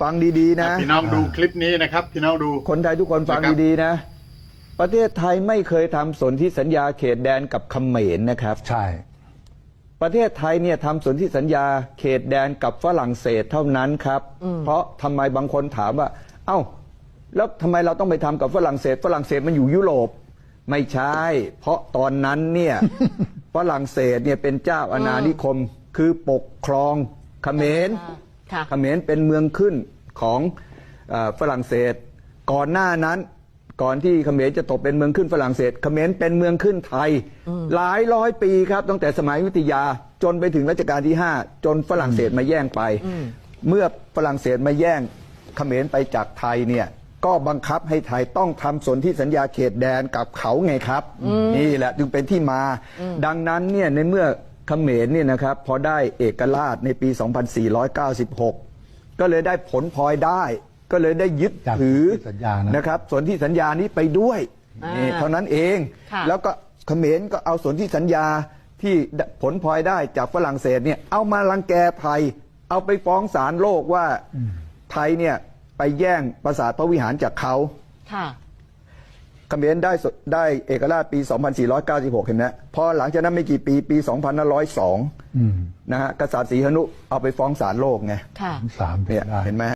ฟังดีๆนะ พี่น้องดูคลิปนี้นะครับ พี่น้องดู คนไทยทุกคนฟังนะครับดีๆนะ ประเทศไทยไม่เคยทำสนธิสัญญาเขตแดนกับเขมรนะครับ ใช่ ประเทศไทยเนี่ยทำสนธิสัญญาเขตแดนกับฝรั่งเศสเท่านั้นครับ เพราะทำไมบางคนถามว่า เอ้า แล้วทำไมเราต้องไปทำกับฝรั่งเศส ฝรั่งเศสมันอยู่ยุโรปไม่ใช่ เพราะตอนนั้นเนี่ยฝรั่งเศสเนี่ยเป็นเจ้าอาณานิคม คือปกครองเขมรค่ะ เขมรเป็นเมืองขึ้นของเออฝรั่งเศส ก่อนหน้านั้น ก่อนที่เขมรจะตกเป็นเมืองขึ้นฝรั่งเศสเขมรเป็นเมืองขึ้นไทย หลายร้อยปีครับตั้งแต่สมัยอยุธยาจนไปถึงรัชกาลที่ 5 จนฝรั่งเศสมาแย่งไป เมื่อฝรั่งเศสมาแย่งเขมรไปจากไทยเนี่ยก็บังคับให้ไทยต้องทำสนธิสัญญาเขตแดนกับเขาไงครับ นี่แหละจึงเป็นที่มา ดังนั้นเนี่ยในเมื่อ เขมรเนี่ยนะครับพอได้เอกราชในปี 2496 ก็เลยได้ผลพลอยได้ ก็เลยได้ยึดจากถือสัญญานะ นะครับส่วนที่สัญญานี้ไปด้วยอ่านี่เท่านั้นเอง ค่ะ แล้วก็เขมรก็เอาส่วนที่สัญญาที่ผลพลอยได้จากฝรั่งเศสเนี่ยเอามารังแกไทย เอาไปฟ้องศาลโลกว่าไทยเนี่ยไปแย่งปราสาทพระวิหารจากเขา ค่ะเขมรได้สได้เอกราชปี 2496 เห็นไหมพอหลังจากนั้นไม่กี่ปีปี 2502อืมนะฮะกษัตริย์ศรีหนุเอาไปฟ้องศาลโลกไงค่ะสามเป็เนี่ยนได้เห็นไหม